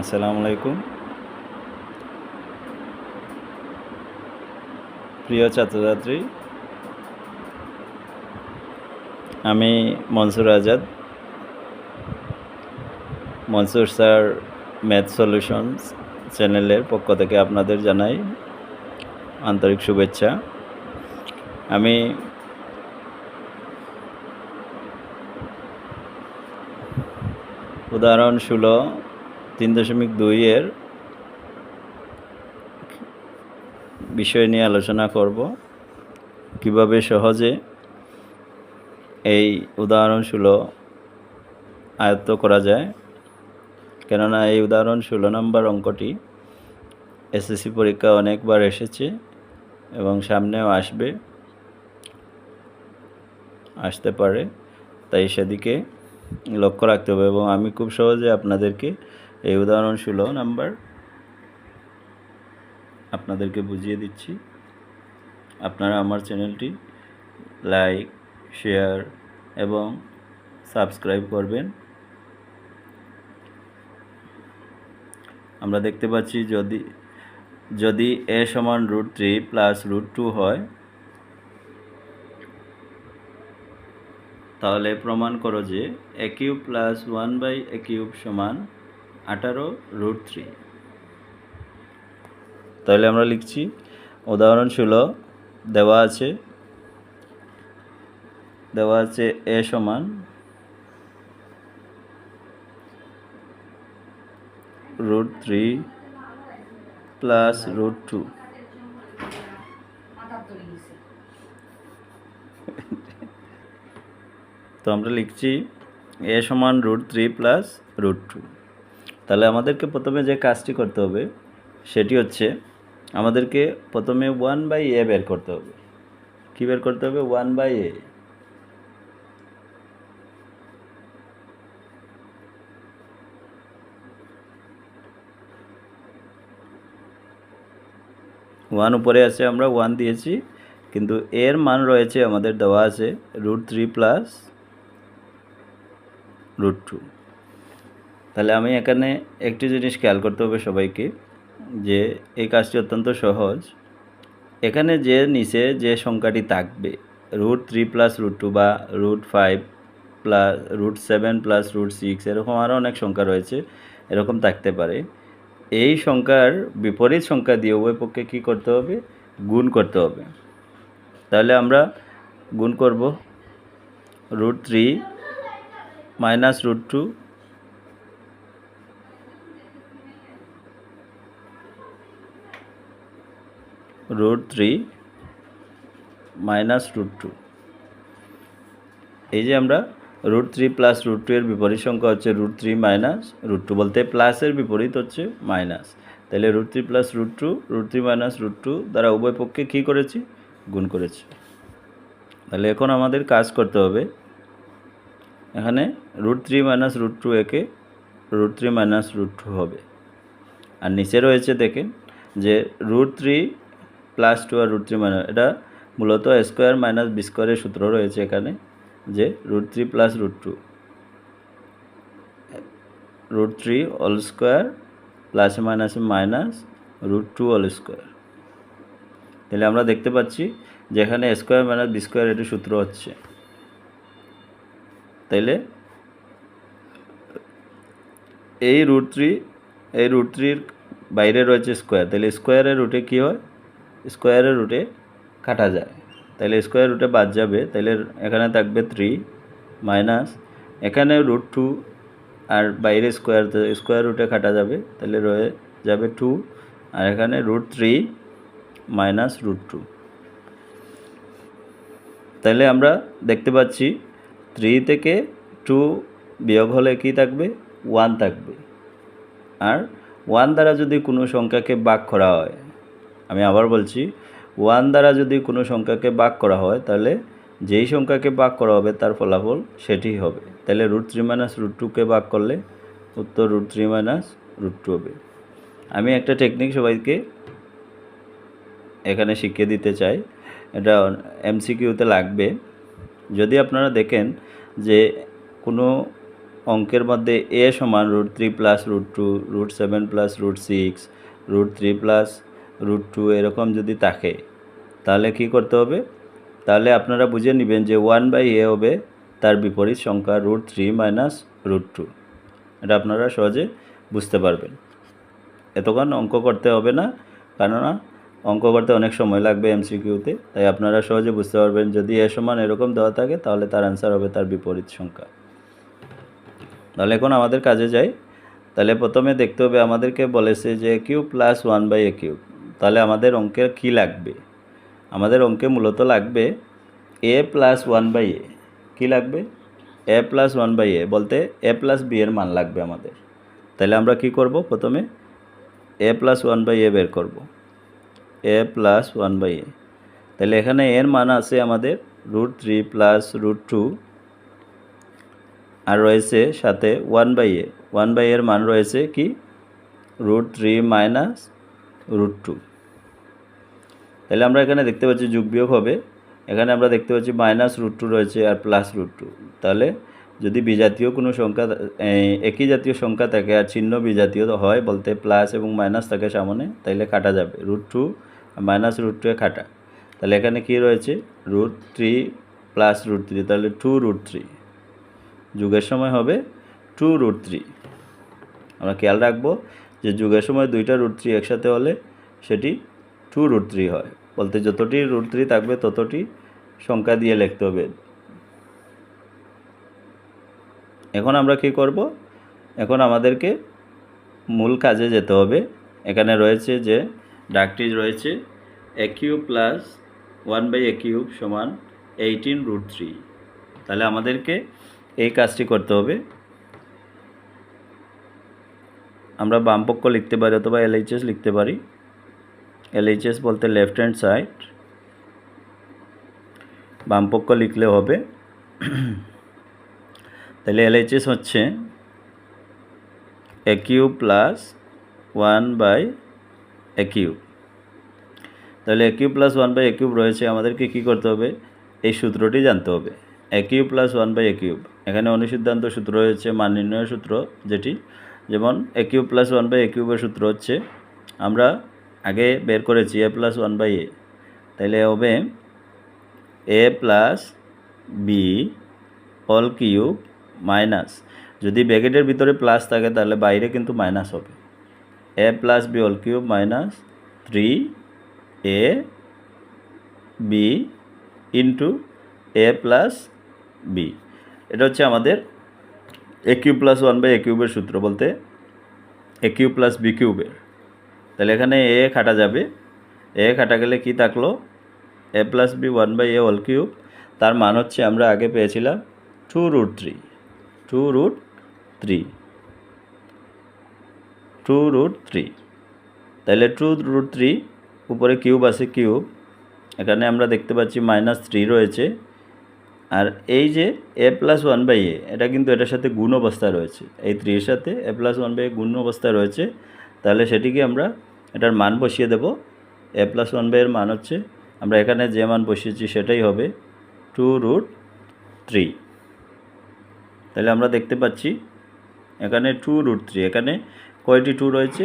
আসসালামু আলাইকুম। প্রিয় ছাত্রছাত্রী, আমি Mansur Azad. Mansur sir math solutions চ্যানেলের পক্ষ থেকে আপনাদের জানাই আন্তরিক শুভেচ্ছা। আমি উদাহরণ ষোলো তিন দশমিক দুইয়ের বিষয় নিয়ে আলোচনা করব। কীভাবে সহজে এই উদাহরণ ষোলো আয়ত্ত করা যায়? কেননা এই উদাহরণ ষোলো নম্বর অঙ্কটি এসএসসি পরীক্ষা অনেকবার এসেছে এবং সামনেও আসবে, আসতে পারে। তাই সেদিকে লক্ষ্য রাখতে হবে এবং আমি খুব সহজে আপনাদেরকে এই উদাহরণ ষোলো নাম্বার আপনাদেরকে বুঝিয়ে দিচ্ছি। আপনারা আমার চ্যানেলটি লাইক, শেয়ার এবং সাবস্ক্রাইব করবেন। আমরা দেখতে পাচ্ছি যদি যদি এ সমান root three plus root two হয়, তাহলে প্রমাণ করো যে A cube plus one by A cube সমান আঠারো, রুট থ্রি। তাহলে আমরা লিখছি উদাহরণ ষোলো দেওয়া আছে দেওয়া আছে এ সমান root three plus root two. তো আমরা লিখছি, এ সমান root three plus root two. তাহলে আমাদেরকে প্রথমে যে কাজটি করতে হবে, সেটি হচ্ছে আমাদেরকে প্রথমে ওয়ান বাই এ বের করতে হবে। কী বের করতে হবে? ওয়ান বাই এ ওয়ান উপরে আছে, আমরা ওয়ান দিয়েছি, কিন্তু এর মান রয়েছে আমাদের দেওয়া আছে root three plus root two তাহলে আমি এখানে একটি জিনিস খেয়াল করতে হবে সবাইকে, যে এই কাজটি অত্যন্ত সহজ। এখানে যে নিচে যে সংখ্যাটি থাকবে root three plus root two বা root five plus root seven plus root six এরকম আরও অনেক সংখ্যা রয়েছে, এরকম থাকতে পারে। এই সংখ্যার বিপরীত সংখ্যা দিয়ে উভয় পক্ষে কী করতে হবে? গুণ করতে হবে। তাহলে আমরা গুণ করব। Root three minus root two root three minus root two. এই যে আমরা root three plus root two এর বিপরীত সংখ্যা হচ্ছে root three minus root two বলতে প্লাসের বিপরীত হচ্ছে মাইনাস। তাহলে root three plus root two, root three minus root two দ্বারা উভয় পক্ষে কী করেছি? গুণ করেছি। তাহলে এখন আমাদের কাজ করতে হবে। এখানে root three minus root two একে root three minus root two হবে। আর নিচে রয়েছে দেখেন যে রুট থ্রি প্লাস টু আর রুট থ্রি মাইনাস, এটা মূলত স্কোয়ার মাইনাস বি স্কোয়ারের সূত্র রয়েছে এখানে, যে root three plus root two. Root three all square plus minus minus root two all square. তাহলে আমরা দেখতে পাচ্ছি যেখানে স্কোয়ার মাইনাস বি স্কোয়ার এটি সূত্র হচ্ছে। তাইলে এই রুট থ্রি, এই রুট থ্রির বাইরে রয়েছে স্কোয়ার তাহলে স্কোয়ারের রুটে কী হয়? স্কোয়ারের রুটে কাটা যায়। তাহলে স্কোয়ার রুটে বাদ যাবে তাহলে এখানে থাকবে থ্রি মাইনাস এখানে রুট টু আর বাইরে স্কোয়ার স্কোয়ার রুটে কাটা যাবে তাহলে রয়ে যাবে টু আর এখানে root three minus root two তাহলে আমরা দেখতে পাচ্ছি থ্রি থেকে টু বিয়োগ হলে কি থাকবে? ওয়ান থাকবে। আর ওয়ান দ্বারা যদি কোনো সংখ্যাকে বাক করা হয় আমি আবার বলছি ওয়ান দ্বারা যদি কোনো সংখ্যাকে বাক করা হয়, তাহলে যেই সংখ্যাকে বাক করা হবে, তার ফলাফল সেটি হবে। তাহলে রুট থ্রি মাইনাস রুট টুকে বাক করলে, উত্তর root three minus root two হবে। আমি একটা টেকনিক সবাইকে এখানে শিখিয়ে দিতে চাই। এটা এমসিকিউতে লাগবে। যদি আপনারা দেখেন যে কোনো অঙ্কের মধ্যে এ সমান root three plus root two root seven plus root six root three plus root two এরকম যদি থাকে, তাহলে কি করতে হবে? তাহলে আপনারা বুঝে নেবেন যে ওয়ান বাই এ হবে তার বিপরীত সংখ্যা root three minus root two এটা আপনারা সহজে বুঝতে পারবেন। এতক্ষণ অঙ্ক করতে হবে না, কেননা অঙ্ক করতে অনেক সময় লাগবে এমসিকিউতে তাই আপনারা সহজে বুঝতে পারবেন যদি এ সমান এরকম দেওয়া থাকে, তাহলে তার অ্যান্সার হবে তার বিপরীত সংখ্যা। তাহলে এখন আমাদের কাজে যাই। তাহলে প্রথমে দেখতে হবে আমাদেরকে বলেছে যে cube plus one by A cube তাহলে আমাদের অঙ্কের কী লাগবে? আমাদের অঙ্কে মূলত লাগবে A plus one by A কী লাগবে? A plus one by A বলতে এ প্লাস বি এর মান লাগবে আমাদের। তাহলে আমরা কি করব প্রথমে? A plus one by A বের করব। A plus one by A তাহলে এখানে এর মান আছে আমাদের root three plus root two আর রয়েছে সাথে one by A one by এর মান রয়েছে কি? Root three minus root two তাহলে আমরা এখানে দেখতে পাচ্ছি যোগ বিয়োগ হবে। এখানে আমরা দেখতে পাচ্ছি মাইনাস রুট টু রয়েছে আর প্লাস রুট টু তাহলে যদি বিজাতীয় কোনো সংখ্যা একই জাতীয় সংখ্যা থাকে আর চিহ্ন বিজাতীয় হয়, বলতে প্লাস এবং মাইনাস থাকে সামনে, তাইলে কাটা যাবে। Root two minus root two কাটা। তাহলে এখানে কি রয়েছে? Root three plus root three তাহলে টু রুট থ্রি যুগের সময় হবে টু রুট থ্রি আমরা খেয়াল রাখব যে যুগের সময় দুইটা রুট থ্রি একসাথে হলে সেটি টু রুট থ্রি হয়। বলতে যতটি রুট থ্রি থাকবে ততটি সংখ্যা দিয়ে লিখতে হবে। এখন আমরা কি করব? এখন আমাদেরকে মূল কাজে যেতে হবে। এখানে রয়েছে যে ডাকটি রয়েছে A cube plus one by A সমান এইটিন রুট থ্রি। তাহলে আমাদেরকে এই কাজটি করতে হবে। আমরা বামপক্ষ লিখতে পারি অথবা এলএইচএস লিখতে পারি। এলএইচএস বলতে লেফট হ্যান্ড সাইড বামপক্ষ লিখলে হবে। তাহলে এলএইচএস হচ্ছে A cube plus one by A cube তাহলে A cube plus one by A cube রয়েছে, আমাদেরকে কী করতে হবে? এই সূত্রটি জানতে হবে। A cube plus one by A cube এখানে অনুসিদ্ধান্ত সূত্র রয়েছে মান নির্ণয়ের সূত্র যেটি। যেমন A cube plus one by A কিউবের সূত্র হচ্ছে, আমরা আগে বের করেছি A plus one by A তাহলে হবে A plus B all cube minus যদি ব্যাকেটের ভিতরে প্লাস থাকে, তাহলে বাইরে কিন্তু মাইনাস হবে। A plus B all cube minus three A B into A plus B এটা হচ্ছে আমাদের A cube plus one by A কিউবের সূত্র বলতে। এ কিউব প্লাস বি কিউবের তাহলে এখানে এ খাটা যাবে। এ খাটা গেলে কি থাকল? A plus B one by A all cube তার মান হচ্ছে আমরা আগে পেয়েছিলাম two root three two root three two root three তাহলে টু রুট থ্রি উপরে কিউব আছে কিউব এখানে আমরা দেখতে পাচ্ছি মাইনাস থ্রি রয়েছে। আর এই যে a plus one by a এটা কিন্তু এটার সাথে গুণ অবস্থায় রয়েছে। এই থ্রির সাথে a plus one by a গুণ অবস্থায় রয়েছে। তাহলে সেটিকে আমরা এটার মান বসিয়ে দেব। এ প্লাস ওয়ান বাই এর মান হচ্ছে, আমরা এখানে যে মান বসিয়েছি সেটাই হবে টু রুট থ্রি তাহলে আমরা দেখতে পাচ্ছি, এখানে টু রুট থ্রি এখানে কয়টি টু রয়েছে?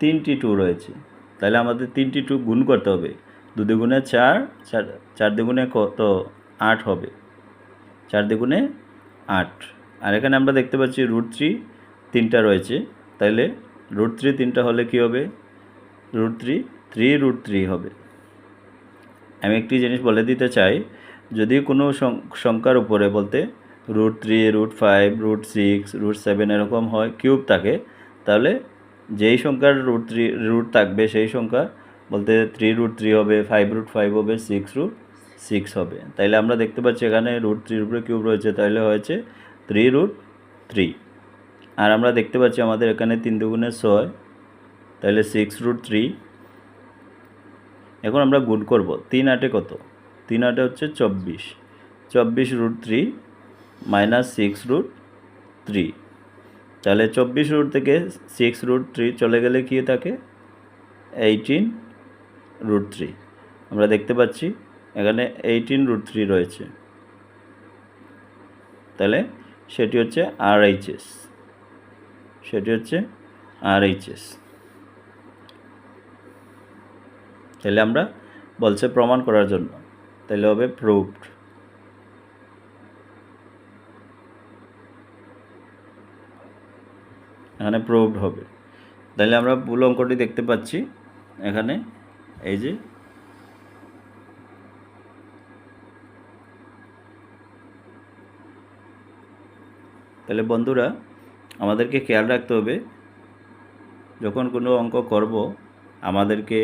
তিনটি টু রয়েছে। তাহলে আমাদের তিনটি টু গুণ করতে হবে। দু দ্বিগুণে চার চার চার দ্বিগুণে কত? আট হবে। চার দ্বিগুণে আট। আর এখানে আমরা দেখতে পাচ্ছি রুট থ্রি তিনটা রয়েছে। তাইলে রুট থ্রি তিনটা হলে কি হবে? Root three three root three হবে। আমি একটি জিনিস বলে দিতে চাই যদি কোনো সংখ্যার উপরে বলতে root three, root five, root six, root seven এরকম হয়, কিউব থাকে, তাহলে যেই সংখ্যার রুট থ্রি, রুট থাকবে সেই সংখ্যা বলতে থ্রি রুট থ্রি হবে, ফাইভ রুট ফাইভ হবে, সিক্স রুট সিক্স হবে। তাইলে আমরা দেখতে পাচ্ছি এখানে রুট থ্রির উপরে কিউব রয়েছে তাহলে হয়েছে থ্রি রুট থ্রি। আর আমরা দেখতে পাচ্ছি আমাদের এখানে তিন দুগুণে ছয়, তাহলে সিক্স রুট থ্রি এখন আমরা গুণ করব, তিন আটে কত? তিন আটে হচ্ছে চব্বিশ। চব্বিশ root three minus six root three তাহলে চব্বিশ রুট থেকে সিক্স রুট থ্রি চলে গেলে কী থাকে? এইটিন রুট থ্রি আমরা দেখতে পাচ্ছি এখানে এইটিন রুট থ্রি রয়েছে। তাহলে সেটি হচ্ছে আর এইচএস সেটি হচ্ছে আর এইচএস তাহলে আমরা বলছে প্রমাণ করার জন্য। তাহলে হবে প্রুভড এখানে প্রুভড হবে। তাহলে আমরা ভুল অঙ্কটি দেখতে পাচ্ছি। এখানে এই যে তাহলে বন্ধুরা আমাদেরকে খেয়াল রাখতে হবে, যখন কোনো অঙ্ক করব, আমাদেরকে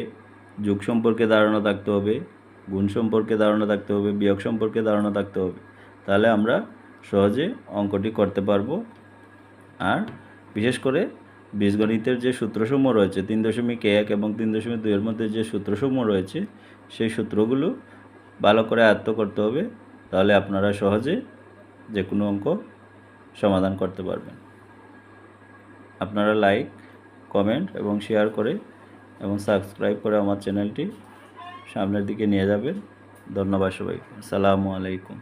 যোগ সম্পর্কে ধারণা থাকতে হবে, গুণ সম্পর্কে ধারণা থাকতে হবে, বিয়োগ সম্পর্কে ধারণা থাকতে হবে। তাহলে আমরা সহজে অঙ্কটি করতে পারব। আর বিশেষ করে বীজগণিতের যে সূত্রসমূহ রয়েছে, তিন দশমিক এক এবং তিন দশমিক দুইয়ের মধ্যে যে সূত্রসমূহ রয়েছে, সেই সূত্রগুলো ভালো করে আয়ত্ত করতে হবে, তাহলে আপনারা সহজে যে কোনো অঙ্ক সমাধান করতে পারবেন। আপনারা লাইক কমেন্ট এবং শেয়ার করে এবং সাবস্ক্রাইব করে আমার চ্যানেলটি সামনের দিকে নিয়ে যাবেন। ধন্যবাদ সবাইকে। আসসালামু আলাইকুম।